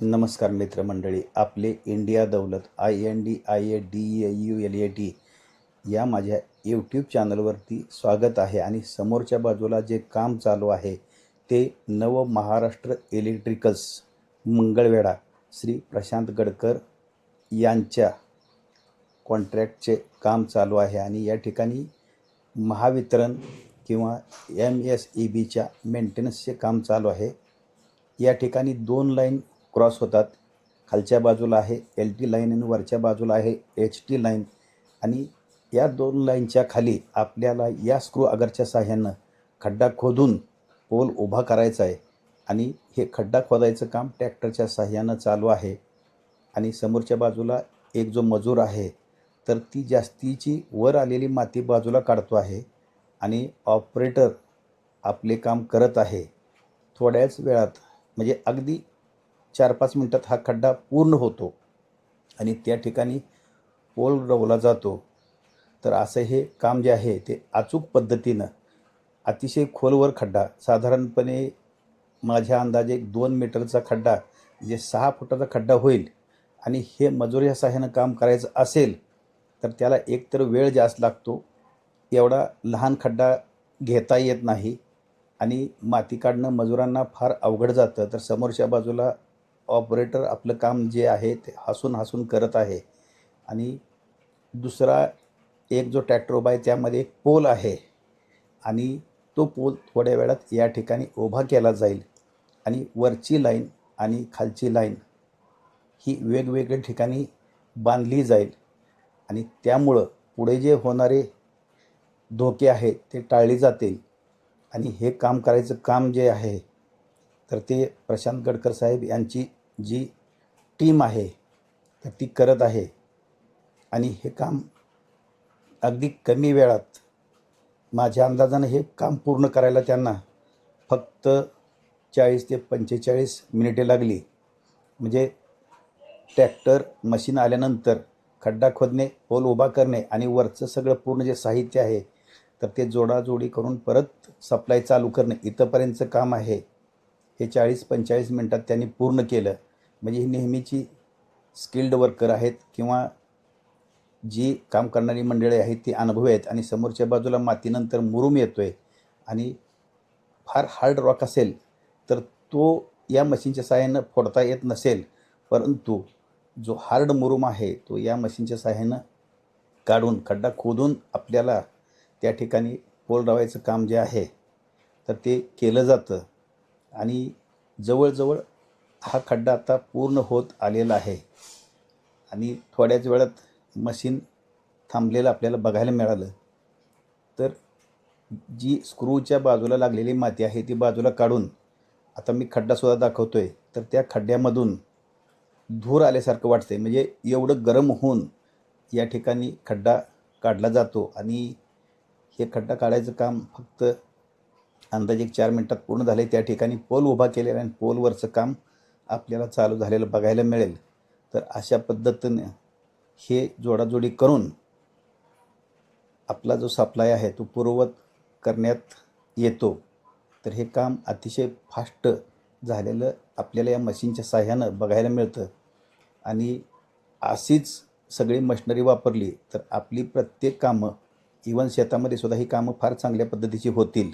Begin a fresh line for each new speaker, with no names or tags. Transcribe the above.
नमस्कार मित्रमंडळी आपले India Daulat I N D I A D A U L A T या माझ्या यूट्यूब चॅनलवरती स्वागत आहे आणि समोरच्या बाजूला जे काम चालू आहे ते नव महाराष्ट्र इलेक्ट्रिकल्स मंगळवेढा श्री प्रशांत गडकर यांच्या कॉन्ट्रॅक्टचे काम चालू आहे आणि या ठिकाणी महावितरण किंवा एम एस ई बीच्या मेंटेनन्सचे काम चालू आहे. या ठिकाणी दोन लाईन क्रॉस होतात. खालच्या बाजूला आहे एल टी लाईन आणि वरच्या बाजूला आहे एच टी लाईन. आणि या दोन लाईनच्या खाली आपल्याला या स्क्रू अगरच्या साह्यानं खड्डा खोदून पोल उभा करायचा आहे. आणि हे खड्डा खोदायचं काम ट्रॅक्टरच्या साह्यानं चालू आहे. आणि समोरच्या बाजूला एक जो मजूर आहे तर ती जास्तीची वर आलेली माती बाजूला काढतो आहे. आणि ऑपरेटर आपले काम करत आहे. थोड्याच वेळात म्हणजे अगदी चार पाच मिनटात हा खड्डा पूर्ण होतो आणि त्या ठिकाणी पोल रवला जातो. तर असं हे काम जे आहे ते अचूक पद्धतीनं अतिशय खोलवर खड्डा साधारणपणे माझ्या अंदाजे एक दोन मीटरचा खड्डा जे सहा फुटाचा खड्डा होईल आणि हे मजुरीच्या सहाय्यानं काम करायचं असेल तर त्याला एकतर वेळ जास्त लागतो एवढा लहान खड्डा घेता येत नाही आणि माती काढणं मजुरांना फार अवघड जातं. तर समोरच्या बाजूला ऑपरेटर आपलं काम जे आहे ते हसून हसून करत आहे. आणि दुसरा एक जो ट्रॅक्टर उभा आहे त्यामध्ये एक पोल आहे. आणि तो पोल थोड्या वेळात या ठिकाणी उभा केला जाईल. आणि वरची लाईन आणि खालची लाईन ही वेगवेगळ्या ठिकाणी बांधली जाईल. आणि त्यामुळं पुढे जे होणारे धोके आहेत ते टाळले जातील. आणि हे काम करायचं काम जे आहे तर ते प्रशांत गडकर साहेब यांची जी टीम आहे तर ती करत आहे. आणि हे काम अगदी कमी वेळात माझ्या अंदाजानं हे काम पूर्ण करायला त्यांना फक्त चाळीस ते पंचेचाळीस मिनिटे लागली. म्हणजे ट्रॅक्टर मशीन आल्यानंतर खड्डा खोदणे पोल उभा करणे आणि वरचं सगळं पूर्ण जे साहित्य आहे तर ते जोडाजोडी करून परत सप्लाय चालू करणे इथंपर्यंतचं काम आहे. हे चाळीस पंचेचाळीस मिनटात त्यांनी पूर्ण केलं. म्हणजे ही नेहमीची स्किल्ड वर्कर आहेत किंवा जी काम करणारी मंडळी आहेत ती अनुभवी आहेत आणि समोरच्या बाजूला मातीनंतर मुरूम येतो आहे आणि फार हार्ड रॉक असेल तर तो या मशीनच्या साह्यानं फोडता येत नसेल. परंतु जो हार्ड मुरूम आहे तो या मशीनच्या साह्यानं काढून खड्डा खोदून आपल्याला त्या ठिकाणी पोल लावायचं काम जे आहे तर ते केलं जातं. आणि जवळजवळ हा खड्डा आता पूर्ण होत आलेला आहे. आणि थोड्याच वेळात मशीन थांबलेलं आपल्याला बघायला मिळालं. तर जी स्क्रूच्या बाजूला लागलेली माती आहे ती बाजूला काढून आता मी खड्डासुद्धा दाखवतो आहे तर त्या खड्ड्यामधून धूर आल्यासारखं वाटतं आहे म्हणजे एवढं गरम होऊन या ठिकाणी खड्डा काढला जातो. आणि हे खड्डा काढायचं काम फक्त अंदाजे एक चार मिनटात पूर्ण झालं आहे त्या ठिकाणी पोल उभा केलेला आणि पोलवरचं काम आपल्याला चालू झालेलं बघायला मिळेल. तर अशा पद्धतीने हे जोडाजोडी करून आपला जो सप्लाय आहे तो पूर्ववत करण्यात येतो. तर हे काम अतिशय फास्ट झालेलं आपल्याला या मशीनच्या साह्यानं बघायला मिळतं. आणि अशीच सगळी मशिनरी वापरली तर आपली प्रत्येक कामं इवन शेतामध्ये सुद्धा ही कामं फार चांगल्या पद्धतीची होतील.